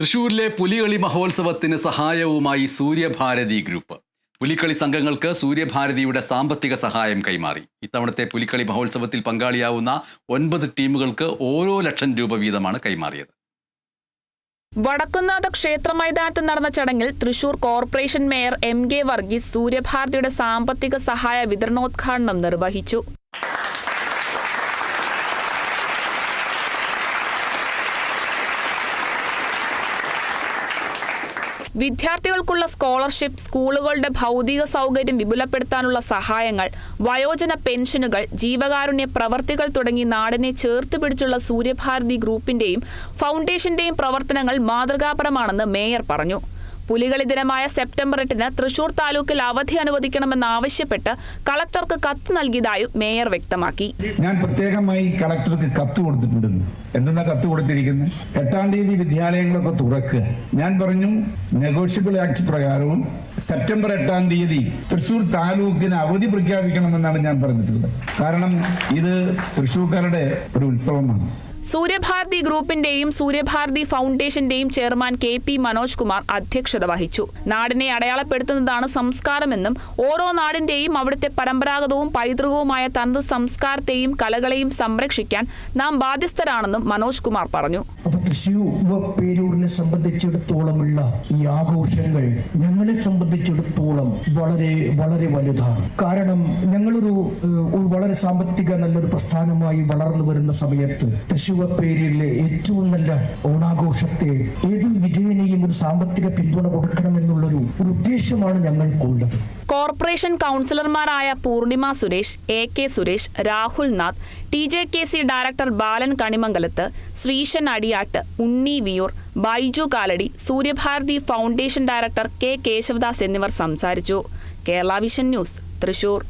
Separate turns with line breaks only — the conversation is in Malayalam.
തൃശൂരിലെ പുലികളി മഹോത്സവത്തിന് സഹായവുമായി സൂര്യഭാരതി ഗ്രൂപ്പ്. പുലിക്കളി സംഘങ്ങൾക്ക് സൂര്യഭാരതിയുടെ സാമ്പത്തിക സഹായം കൈമാറി. ഇത്തവണത്തെ പുലിക്കളി മഹോത്സവത്തിൽ പങ്കാളിയാവുന്ന ഒൻപത് ടീമുകൾക്ക് ഓരോ ലക്ഷം രൂപ വീതമാണ് കൈമാറിയത്.
വടക്കുന്നാഥ ക്ഷേത്ര മൈതാനത്ത് നടന്ന ചടങ്ങിൽ Thrissur corporation mayor M K Varghese സൂര്യഭാരതിയുടെ സാമ്പത്തിക സഹായ വിതരണോദ്ഘാടനം നിർവഹിച്ചു. വിദ്യാർത്ഥികൾക്കുള്ള സ്കോളർഷിപ്പ് സ്കൂളുകളുടെ ഭൗതിക സൗകര്യം വിപുലപ്പെടുത്താനുള്ള സഹായങ്ങൾ വയോജന പെൻഷനുകൾ ജീവകാരുണ്യ പ്രവർത്തികൾ തുടങ്ങി നാടിനെ ചേർത്ത് പിടിച്ചുള്ള സൂര്യഭാരതി ഗ്രൂപ്പിന്റെയും ഫൗണ്ടേഷന്റെയും പ്രവർത്തനങ്ങൾ മാതൃകാപരമാണെന്ന് മേയർ പറഞ്ഞു. പുലികളി ദിനമായ സെപ്റ്റംബർ എട്ടിന് തൃശൂർ താലൂക്കിൽ അവധി അനുവദിക്കണമെന്നാവശ്യപ്പെട്ട് കളക്ടർക്ക് കത്ത് നൽകിയതായും മേയർ വ്യക്തമാക്കി.
ഞാൻ പ്രത്യേകമായി കളക്ടർക്ക് കത്ത് കൊടുത്തിട്ടുണ്ടെന്ന്. എന്തെന്നാ കത്ത് കൊടുത്തിരിക്കുന്നു? എട്ടാം തീയതി വിദ്യാലയങ്ങളൊക്കെ തുറക്കുക. ഞാൻ പറഞ്ഞു നെഗോഷ്യബിൾ ആക്ട് പ്രകാരവും സെപ്റ്റംബർ എട്ടാം തീയതി തൃശൂർ താലൂക്കിന് അവധി പ്രഖ്യാപിക്കണമെന്നാണ് ഞാൻ പറഞ്ഞിട്ടുള്ളത്. കാരണം ഇത് തൃശൂർക്കാരുടെ ഒരു ഉത്സവമാണ്.
സൂര്യഭാരതി ഗ്രൂപ്പിന്റെയും Suryabharathi ഫൗണ്ടേഷന്റെയും chairman K P Manoj Kumar അധ്യക്ഷത വഹിച്ചു. നാടിനെ അടയാളപ്പെടുത്തുന്നതാണ് സംസ്കാരമെന്നും ഓരോ നാടിന്റെയും അവിടുത്തെ പരമ്പരാഗതവും പൈതൃകവുമായ തനത് സംസ്കാരത്തെയും കലകളെയും സംരക്ഷിക്കാൻ നാം ബാധ്യസ്ഥരാണെന്നും മനോജ് കുമാർ പറഞ്ഞു.
പേരൂരിനെ സംബന്ധിച്ചിടത്തോളമുള്ള ഈ ആഘോഷങ്ങൾ ഞങ്ങളെ സംബന്ധിച്ചിടത്തോളം വളരെ വളരെ വലുതാണ്. കാരണം ഞങ്ങളൊരു വളരെ സാമ്പത്തിക നല്ലൊരു പ്രസ്ഥാനമായി വളർന്നു വരുന്ന സമയത്ത് തൃശ്ശൂർ പേരിലെ ഏറ്റവും നല്ല ഓണാഘോഷത്തെ ഏതൊരു വിജയനെയും ഒരു സാമ്പത്തിക പിന്തുണ കൊടുക്കണമെന്നുള്ളൊരു ഒരു ഉദ്ദേശമാണ് ഞങ്ങൾക്കുള്ളത്.
കോർപ്പറേഷൻ കൗൺസിലർമാരായ Poornima Suresh A K Suresh Rahul Nath T J K C director Balan Kanimangalath Sreesan Adiyat Unni Viyyur Baiju Kalady Suryabharathi foundation director K Keshavadas എന്നിവർ സംസാരിച്ചു. Kerala vision news Thrissur.